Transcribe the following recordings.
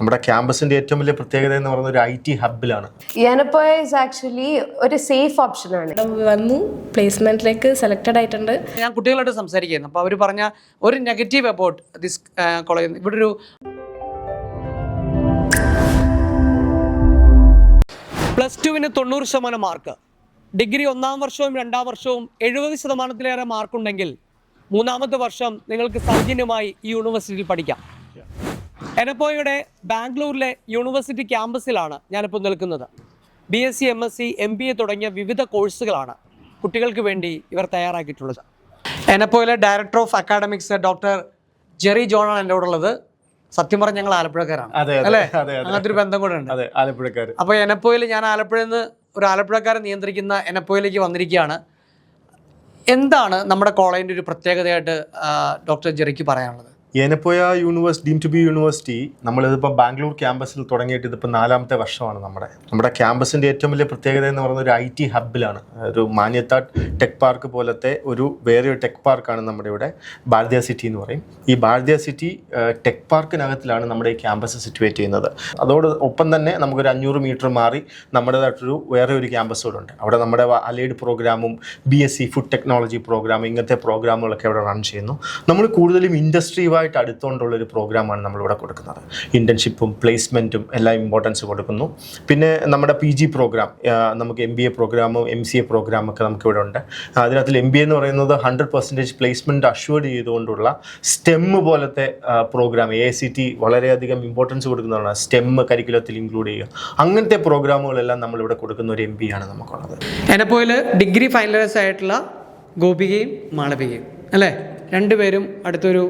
നമ്മുടെ ക്യാമ്പസിന്റെ ഏറ്റവും വലിയ പ്രത്യേകത എന്ന് പറയുന്നത് ഒരു ഐ ടി ഹബിലാണ് ആക്ച്വലി ഒരു സേഫ് ഓപ്ഷൻ ആണ്. വന്നു പ്ലേസ്മെന്റിലേക്ക് സെലക്ടഡ് ആയിട്ടുണ്ട്. ഞാൻ കുട്ടികളോട് സംസാരിക്കുന്നു അപ്പോൾ അവർ പറഞ്ഞ ഒരു നെഗറ്റീവ് അബൌട്ട് ദിസ് കോളേജ് ഇവിടെ ഒരു പ്ലസ് ടുവിന് തൊണ്ണൂറ് ശതമാനം മാർക്ക് ഡിഗ്രി ഒന്നാം വർഷവും രണ്ടാം വർഷവും എഴുപത് ശതമാനത്തിലേറെ മാർക്കുണ്ടെങ്കിൽ മൂന്നാമത്തെ വർഷം നിങ്ങൾക്ക് സൗജന്യമായി ഈ യൂണിവേഴ്സിറ്റിയിൽ പഠിക്കാം. എനപ്പോയുടെ ബാംഗ്ലൂരിലെ യൂണിവേഴ്സിറ്റി ക്യാമ്പസിലാണ് ഞാനിപ്പോൾ നിൽക്കുന്നത്. B S C M S C M B A തുടങ്ങിയ വിവിധ കോഴ്സുകളാണ് കുട്ടികൾക്ക് വേണ്ടി ഇവർ തയ്യാറാക്കിയിട്ടുള്ളത്. എനപ്പോയിലെ director of academics doctor Jerry ജോണാണ് എന്റെ കൂടെ ഉള്ളത് സത്യം പറഞ്ഞ ഞങ്ങൾ ആലപ്പുഴക്കാരാണ്. അല്ലേ? അങ്ങനത്തെ ഒരു ബന്ധം കൂടെ ഉണ്ട്. ആലപ്പുഴക്കാർ അപ്പോൾ എനപ്പോയിൽ ഞാൻ ആലപ്പുഴയിൽ നിന്ന് ഒരു ആലപ്പുഴക്കാരെ നിയന്ത്രിക്കുന്ന എനപ്പോയിലേക്ക് വന്നിരിക്കുകയാണ്. എന്താണ് നമ്മുടെ കോളേജിന്റെ ഒരു പ്രത്യേകതയായിട്ട് ഡോക്ടർ ജെറിക്ക് പറയാനുള്ളത്? Yenepoya universe deem to be university നമ്മളിതിപ്പോൾ Bangalore ക്യാമ്പസിൽ തുടങ്ങിയിട്ട് ഇതിപ്പോൾ നാലാമത്തെ വർഷമാണ് നമ്മുടെ. നമ്മുടെ ക്യാമ്പസിന്റെ ഏറ്റവും വലിയ പ്രത്യേകത എന്ന് പറയുന്നത് ഒരു ഐ ടി ഹബിലാണ് ഒരു മാന്യത്താട് ടെക് പാർക്ക് പോലത്തെ ഒരു വേറെ ടെക് പാർക്കാണ് നമ്മുടെ ഇവിടെ ഭാരതീയ സിറ്റി എന്ന് പറയും. ഈ ഭാരതീയ സിറ്റി ടെക് പാർക്കിനകത്തിലാണ് നമ്മുടെ ഈ ക്യാമ്പസ് സിറ്റുവേറ്റ് ചെയ്യുന്നത്. അതോട് ഒപ്പം തന്നെ നമുക്കൊരു അഞ്ഞൂറ് മീറ്റർ മാറി നമ്മുടേതായിട്ടൊരു വേറെ ഒരു ക്യാമ്പസ് കൂടെ ഉണ്ട് അവിടെ നമ്മുടെ അലൈഡ് പ്രോഗ്രാമും B S C food technology program ഇങ്ങനത്തെ പ്രോഗ്രാമുകളൊക്കെ അവിടെ റൺ ചെയ്യുന്നു. നമ്മൾ കൂടുതലും ഇൻഡസ്ട്രിയുമായിട്ട് അടുത്തുകൊണ്ടുള്ള ഒരു പ്രോഗ്രാമാണ് നമ്മളിവിടെ കൊടുക്കുന്നത്. ഇന്റേൺഷിപ്പും പ്ലേസ്മെന്റും എല്ലാം ഇമ്പോർട്ടൻസ് കൊടുക്കുന്നു. പിന്നെ നമ്മുടെ പി ജി പ്രോഗ്രാം നമുക്ക് എം ബി എ പ്രോഗ്രാമും എം സി എ പ്രോഗ്രാമൊക്കെ നമുക്കിവിടെ ഉണ്ട് അതിനകത്തിൽ എം ബി എന്ന് പറയുന്നത് ഹൺഡ്രഡ് പെർസെന്റേജ് പ്ലേസ്മെന്റ് അഷ്വേർഡ് ചെയ്തുകൊണ്ടുള്ള സ്റ്റെം പോലത്തെ പ്രോഗ്രാം എ സി ടി വളരെയധികം ഇമ്പോർട്ടൻസ് കൊടുക്കുന്നതാണ്. സ്റ്റെം കരിക്കുലത്തിൽ ഇൻക്ലൂഡ് ചെയ്യുക. അങ്ങനത്തെ പ്രോഗ്രാമുകളെല്ലാം നമ്മളിവിടെ കൊടുക്കുന്ന ഒരു എം ബി ആണ് നമുക്കുള്ളത്. എന്നെ പോലെ ഡിഗ്രി ഫൈനലേഴ്സ് ആയിട്ടുള്ള ഗോപികയും മാളവികയും അല്ലേ? രണ്ടുപേരും അടുത്തൊരു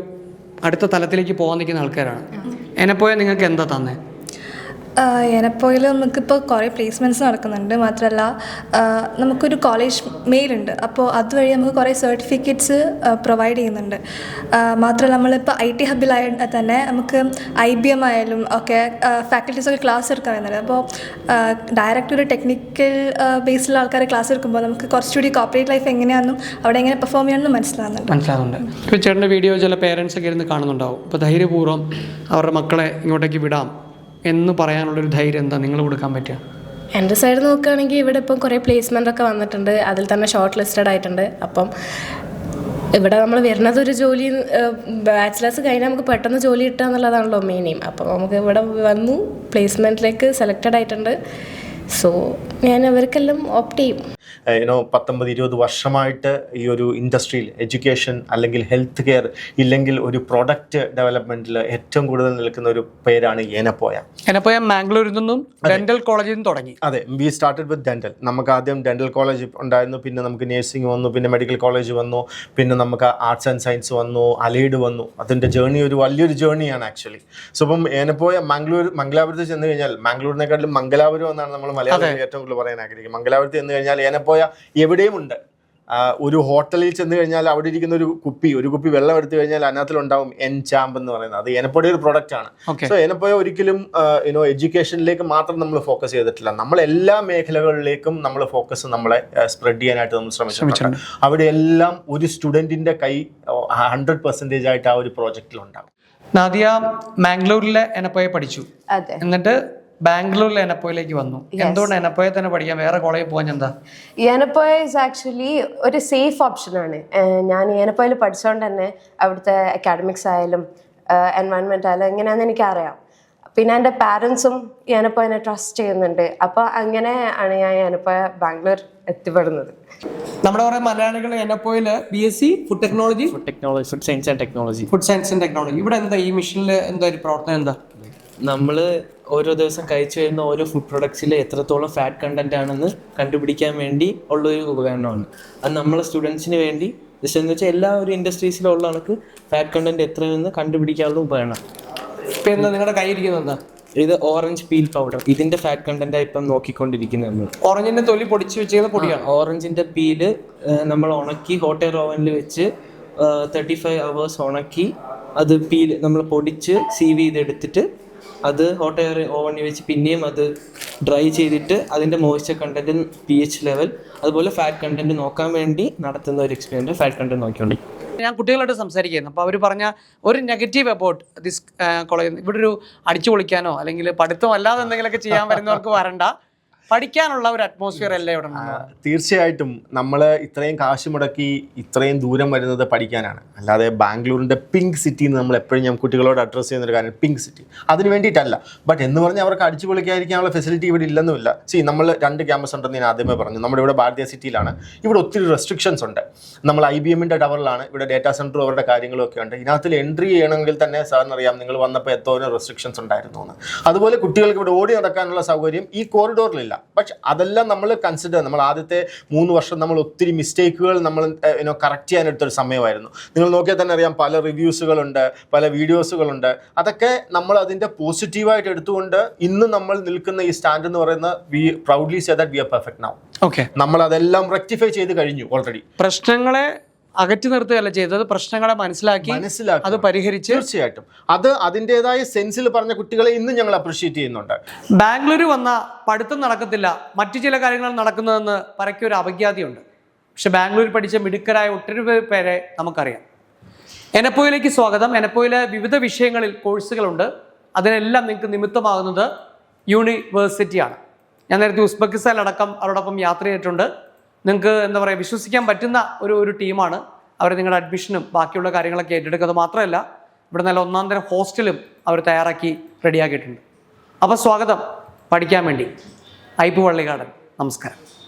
അടുത്ത തലത്തിലേക്ക് പോകാൻ നിൽക്കുന്ന ആൾക്കാരാണ്. എന്നെപ്പോയാൽ നിങ്ങൾക്ക് എന്താ തന്നെ? എനപ്പോയിൽ നമുക്കിപ്പോൾ കുറേ പ്ലേസ്മെന്റ്സ് നടക്കുന്നുണ്ട്. മാത്രമല്ല നമുക്കൊരു കോളേജ് മെയിലുണ്ട് അപ്പോൾ അതുവഴി നമുക്ക് കുറേ സർട്ടിഫിക്കറ്റ്സ് പ്രൊവൈഡ് ചെയ്യുന്നുണ്ട്. മാത്രമല്ല നമ്മളിപ്പോൾ ഐ ടി ഹബിലായ തന്നെ നമുക്ക് ഐ ബി എം ആയാലും ഒക്കെ ഫാക്കൽറ്റീസൊക്കെ ക്ലാസ് എടുക്കാൻ വരുന്നുണ്ട്. അപ്പോൾ ഡയറക്റ്റ് ഒരു ടെക്നിക്കൽ ബേസിലുള്ള ആൾക്കാരെ ക്ലാസ് എടുക്കുമ്പോൾ നമുക്ക് കുറച്ചുകൂടി കോപ്പറേറ്റ് ലൈഫ് എങ്ങനെയാണെന്നും അവിടെ എങ്ങനെ പെർഫോം ചെയ്യണമെന്നും മനസ്സിലാകുന്നുണ്ട് മനസ്സിലാകുന്നുണ്ട് ഇപ്പോൾ ചേട്ടന്റെ വീഡിയോ ചില പേരൻസ് ഒക്കെ ഇരുന്ന് കാണുന്നുണ്ടാവും. ഇപ്പോൾ ധൈര്യപൂർവം അവരുടെ മക്കളെ ഇങ്ങോട്ടേക്ക് വിടാം. എന്ന് പറയാനുള്ളൊരു ധൈര്യം എന്താ? നിങ്ങൾ കൊടുക്കാൻ പറ്റുക? എന്റെ സൈഡ് നോക്കുകയാണെങ്കിൽ ഇവിടെ ഇപ്പം കുറേ പ്ലേസ്മെന്റ് ഒക്കെ വന്നിട്ടുണ്ട്. അതിൽ തന്നെ ഷോർട്ട് ലിസ്റ്റഡ് ആയിട്ടുണ്ട്. അപ്പം ഇവിടെ നമ്മൾ വരുന്നത് ഒരു ജോലി ബാച്ചിലേഴ്സ് കഴിഞ്ഞാൽ നമുക്ക് പെട്ടെന്ന് ജോലി കിട്ടുക എന്നുള്ളതാണല്ലോ മെയിൻ എയിം അപ്പോൾ നമുക്ക് ഇവിടെ വന്നു പ്ലേസ്മെന്റിലേക്ക് സെലക്റ്റഡ് ആയിട്ടുണ്ട്. സോ ഞാൻ അവർക്കെല്ലാം ഓപ്റ്റ് ചെയ്യും. യുനോ പത്തൊമ്പത് ഇരുപത് വർഷമായിട്ട് ഈ ഒരു ഇൻഡസ്ട്രിയിൽ എഡ്യൂക്കേഷൻ അല്ലെങ്കിൽ ഹെൽത്ത് കെയർ ഇല്ലെങ്കിൽ ഒരു പ്രൊഡക്റ്റ് ഡെവലപ്മെന്റിൽ ഏറ്റവും കൂടുതൽ നിൽക്കുന്ന ഒരു പേരാണ് ഏനപ്പോയ. ഏനപ്പോയ മാംഗ്ലൂരിൽ നിന്നും ഡെന്റൽ കോളേജിൽ നിന്ന് തുടങ്ങി. അതെ വി സ്റ്റാർട്ടഡ് വിത്ത് ഡെന്റൽ. നമുക്ക് ആദ്യം ഡെന്റൽ കോളേജ് ഉണ്ടായിരുന്നു പിന്നെ നമുക്ക് നഴ്സിംഗ് വന്നു പിന്നെ മെഡിക്കൽ കോളേജ് വന്നു പിന്നെ നമുക്ക് ആർട്സ് ആൻഡ് സയൻസ് വന്നു അലൈഡ് വന്നു. അതിന്റെ ജേണി ഒരു വലിയൊരു ജേണിയാണ് ആക്ച്വലി. സോ അപ്പം ഏനപ്പോയ മംഗ്ലൂർ മംഗലാപുരത്ത് ചെന്ന് കഴിഞ്ഞാൽ മംഗ്ലൂരിനെക്കാട്ടിലും മംഗലാപുരം എന്നാണ് നമ്മൾ മലയാളത്തിൽ ഏറ്റവും കൂടുതൽ പറയാൻ ആഗ്രഹിക്കുന്നത്. മംഗലാപുരത്ത് ചെന്ന് കഴിഞ്ഞാൽ ഏനപ്പോയ എവിടെയും ഉണ്ട്. ഒരു ഹോട്ടലിൽ ചെന്ന് കഴിഞ്ഞാൽ അവിടെ ഇരിക്കുന്ന ഒരു കുപ്പി ഒരു കുപ്പി വെള്ളം എടുത്തു കഴിഞ്ഞാൽ അതിനകത്തിലുണ്ടാവും എൻ ചാമ്പ് എന്ന് പറയുന്നത്. അത് ഏനപ്പോയുടെ ഒരു പ്രൊഡക്റ്റ് ആണ്. സോ ഏനപ്പോയ ഒരിക്കലും യുനോ എഡ്യൂക്കേഷനിലേക്ക് മാത്രം നമ്മൾ ഫോക്കസ് ചെയ്തിട്ടില്ല. നമ്മൾ എല്ലാ മേഖലകളിലേക്കും നമ്മൾ ഫോക്കസ് നമ്മളെ സ്പ്രെഡ് ചെയ്യാനായിട്ട് നമ്മൾ ശ്രമിച്ചിട്ടുണ്ട്. അവിടെ എല്ലാം ഒരു സ്റ്റുഡന്റിന്റെ കൈ ഹൺഡ്രഡ് പെർസെന്റേജ് ആയിട്ട് ആ ഒരു പ്രോജക്റ്റിൽ ഉണ്ടാവും. നാദിയ മാംഗ്ലൂരിലെ എനപ്പോയെ പഠിച്ചു. അതെ. എന്നിട്ട് ബാംഗ്ലൂരിലെ എനപ്പോയിലേക്ക് വന്നു. എന്തുകൊണ്ട് എനപ്പോയെ തന്നെ പഠിക്കാൻ? വേറെ കോളേജിൽ പോകാൻ എന്താ? എനപ്പോയ ഇസ് ആക്ച്വലി ഒരു സേഫ് ഓപ്ഷൻ ആണ്. ഞാൻ എനപ്പോയിൽ പഠിച്ചുകൊണ്ട് തന്നെ അവിടുത്തെ അക്കാഡമിക്സ് ആയാലും എൻവയൺമെന്റ് ആയാലും എങ്ങനെയാണെന്ന് എനിക്കറിയാം. പിന്നെ എന്റെ പാരൻസും യാനപ്പോയനെ ട്രസ്റ്റ് ചെയ്യുന്നുണ്ട്. അപ്പോൾ അങ്ങനെ ആണ് ഞാൻ ഞാനിപ്പോൾ ബാംഗ്ലൂർ എത്തിപ്പെടുന്നത്. നമ്മുടെ കുറേ മലയാളികൾ എനപ്പോയിൽ B S C food technology food technology food science and technology food science and technology ഇവിടെ എന്താ ഈ മിഷനിൽ എന്താ ഒരു പ്രവർത്തനം എന്താ? നമ്മൾ ഓരോ ദിവസം കഴിച്ചു വരുന്ന ഓരോ ഫുഡ് പ്രൊഡക്ട്സിൽ എത്രത്തോളം ഫാറ്റ് കണ്ടന്റ് ആണെന്ന് കണ്ടുപിടിക്കാൻ വേണ്ടി ഉള്ളൊരു ഉപകരണമാണ്. അത് നമ്മളെ സ്റ്റുഡൻസിന് വേണ്ടി. ജസ്റ്റ് എന്ന് വെച്ചാൽ എല്ലാ ഒരു ഇൻഡസ്ട്രീസിലും ഉള്ള ആൾക്ക് ഫാറ്റ് കണ്ടന്റ് എത്രയെന്ന് കണ്ടുപിടിക്കാനുള്ള ഉപകരണം. ഇപ്പം എന്താ നിങ്ങളുടെ കയ്യിരിക്കുന്നത് എന്താ? ഇത് ഓറഞ്ച് പീൽ പൗഡർ ഇതിന്റെ ഫാറ്റ് കണ്ടന്റ് ഇപ്പം നോക്കിക്കൊണ്ടിരിക്കുന്നത് നമ്മൾ ഓറഞ്ചിന്റെ തൊലി പൊടിച്ച് വെച്ചിരുന്ന പൊടിയാണ്? ഓറഞ്ചിന്റെ പീൽ നമ്മൾ ഉണക്കി ഹോട്ട് എയർ ഓവനിൽ വെച്ച് തേർട്ടി ഫൈവ് അവേഴ്സ് ഉണക്കി അത് പീൽ നമ്മൾ പൊടിച്ച് സീവ് ചെയ്തെടുത്തിട്ട് അത് ഹോട്ട് എയർ ഓവനിൽ വെച്ച് പിന്നെയും അത് ഡ്രൈ ചെയ്തിട്ട് അതിന്റെ moisture content P H level അതുപോലെ ഫാറ്റ് കണ്ടന്റ് നോക്കാൻ വേണ്ടി നടത്തുന്ന ഒരു എക്സ്പീരിയൻസ് ഫാറ്റ് കണ്ടന്റ് നോക്കിയോണ്ടി ഞാൻ കുട്ടികളായിട്ട് സംസാരിക്കുന്നു. അപ്പോൾ അവർ പറഞ്ഞ ഒരു നെഗറ്റീവ് അബൌട്ട് ദിസ് കോളേജ് ഇവിടെ ഒരു അടിച്ചു പൊളിക്കാനോ അല്ലെങ്കിൽ പഠിത്തം അല്ലാതെ എന്തെങ്കിലുമൊക്കെ ചെയ്യാൻ വരുന്നവർക്ക് വരണ്ട. പഠിക്കാനുള്ള ഒരു അറ്റ്മോസ്ഫിയർ അല്ലേ ഇവിടെ തീർച്ചയായിട്ടും നമ്മൾ ഇത്രയും കാശ് മുടക്കി ഇത്രയും ദൂരം വരുന്നത് പഠിക്കാനാണ്. അല്ലാതെ ബാംഗ്ലൂരിന്റെ പിങ്ക് സിറ്റി എന്ന് നമ്മൾ എപ്പോഴും ഞാൻ കുട്ടികളോട് അഡ്രസ്സ് ചെയ്യുന്ന ഒരു കാര്യം പിങ്ക് സിറ്റി. അതിന് വേണ്ടിയിട്ടല്ല. ബട്ട് എന്ന് പറഞ്ഞാൽ അവർക്ക് അടിച്ചു പൊളിക്കാതിരിക്കാനുള്ള ഫെസിലിറ്റി ഇവിടെ ഇല്ലെന്നുമില്ല. സി നമ്മൾ രണ്ട് ക്യാമ്പസ് ഉണ്ടെന്ന് ഞാൻ ആദ്യമേ പറഞ്ഞു. നമ്മുടെ ഇവിടെ ഭാരതീയ സിറ്റിയിലാണ്. ഇവിടെ ഒത്തിരി റെസ്ട്രിക്ഷൻസ് ഉണ്ട്. നമ്മൾ ഐ ബി എമ്മിന്റെ ടവറിലാണ് ഇവിടെ ഡേറ്റാ സെന്ററും അവരുടെ കാര്യങ്ങളും ഒക്കെ ഉണ്ട്. ഇതിനകത്ത് എൻട്രി ചെയ്യണമെങ്കിൽ തന്നെ സാറിന് അറിയാം നിങ്ങൾ വന്നപ്പോൾ എത്തോനും റെസ്ട്രിക്ഷൻസ് ഉണ്ടായിരുന്നു എന്ന്. അതുപോലെ കുട്ടികൾക്ക് ഇവിടെ ഓടി നടക്കാനുള്ള സൗകര്യം ഈ കോറിഡോറിലില്ല പക്ഷെ അതെല്ലാം നമ്മൾ കൺസിഡർ നമ്മൾ ആദ്യത്തെ മൂന്ന് വർഷം നമ്മൾ ഒത്തിരി മിസ്റ്റേക്കുകൾ നമ്മൾ യുനോ കറക്റ്റ് ചെയ്യാനെടുത്തൊരു സമയമായിരുന്നു. നിങ്ങൾ നോക്കിയാൽ തന്നെ അറിയാം പല റിവ്യൂസുകളുണ്ട് പല വീഡിയോസുകളുണ്ട് അതൊക്കെ നമ്മൾ അതിന്റെ പോസിറ്റീവായിട്ട് എടുത്തുകൊണ്ട് ഇന്ന് നമ്മൾ നിൽക്കുന്ന ഈ സ്റ്റാൻഡ് എന്ന് പറയുന്ന we proudly say that we are perfect now okay നമ്മൾ അതെല്ലാം റെക്ടിഫൈ ചെയ്ത് കഴിഞ്ഞു ഓൾറെഡി പ്രശ്നങ്ങളെ അകറ്റി നിർത്തുകയല്ല ചെയ്തത്. പ്രശ്നങ്ങളെ മനസ്സിലാക്കി മനസ്സിലാക്കി അത് പരിഹരിച്ച് തീർച്ചയായിട്ടും. അത് അതിന്റെതായ സെൻസിൽ പറഞ്ഞ കുട്ടികളെ ഇന്നും ഞങ്ങൾ അപ്രീഷിയേറ്റ് ചെയ്യുന്നുണ്ട്. ബാംഗ്ലൂർ വന്ന പഠിത്തം നടക്കത്തില്ല. മറ്റു ചില കാര്യങ്ങൾ നടക്കുന്നതെന്ന് പരക്കെ ഒരു അപഖ്യാതിയുണ്ട് പക്ഷെ ബാംഗ്ലൂർ പഠിച്ച മിടുക്കരായ ഒട്ടൊരു പേരെ നമുക്കറിയാം. എനപ്പോയിലേക്ക് സ്വാഗതം. എനപ്പോയിലെ വിവിധ വിഷയങ്ങളിൽ കോഴ്സുകളുണ്ട്. അതിനെല്ലാം നിങ്ങൾക്ക് നിമിത്തമാകുന്നത് യൂണിവേഴ്സിറ്റിയാണ്. ഞാൻ നേരത്തെ ഉസ്ബെക്കിസ്ഥാനിലടക്കം അവരോടൊപ്പം യാത്ര ചെയ്തിട്ടുണ്ട്. നിങ്ങൾക്ക് എന്താ പറയുക വിശ്വസിക്കാൻ പറ്റുന്ന ഒരു ഒരു ടീമാണ്. അവർ നിങ്ങളുടെ അഡ്മിഷനും ബാക്കിയുള്ള കാര്യങ്ങളൊക്കെ ഏറ്റെടുക്കുന്നത് മാത്രമല്ല ഇവിടെ നല്ല ഒന്നാം തരം ഹോസ്റ്റലും അവർ തയ്യാറാക്കി റെഡിയാക്കിയിട്ടുണ്ട് അപ്പോൾ സ്വാഗതം പഠിക്കാൻ വേണ്ടി. ഐപ്പ് വള്ളികാടൻ. നമസ്കാരം.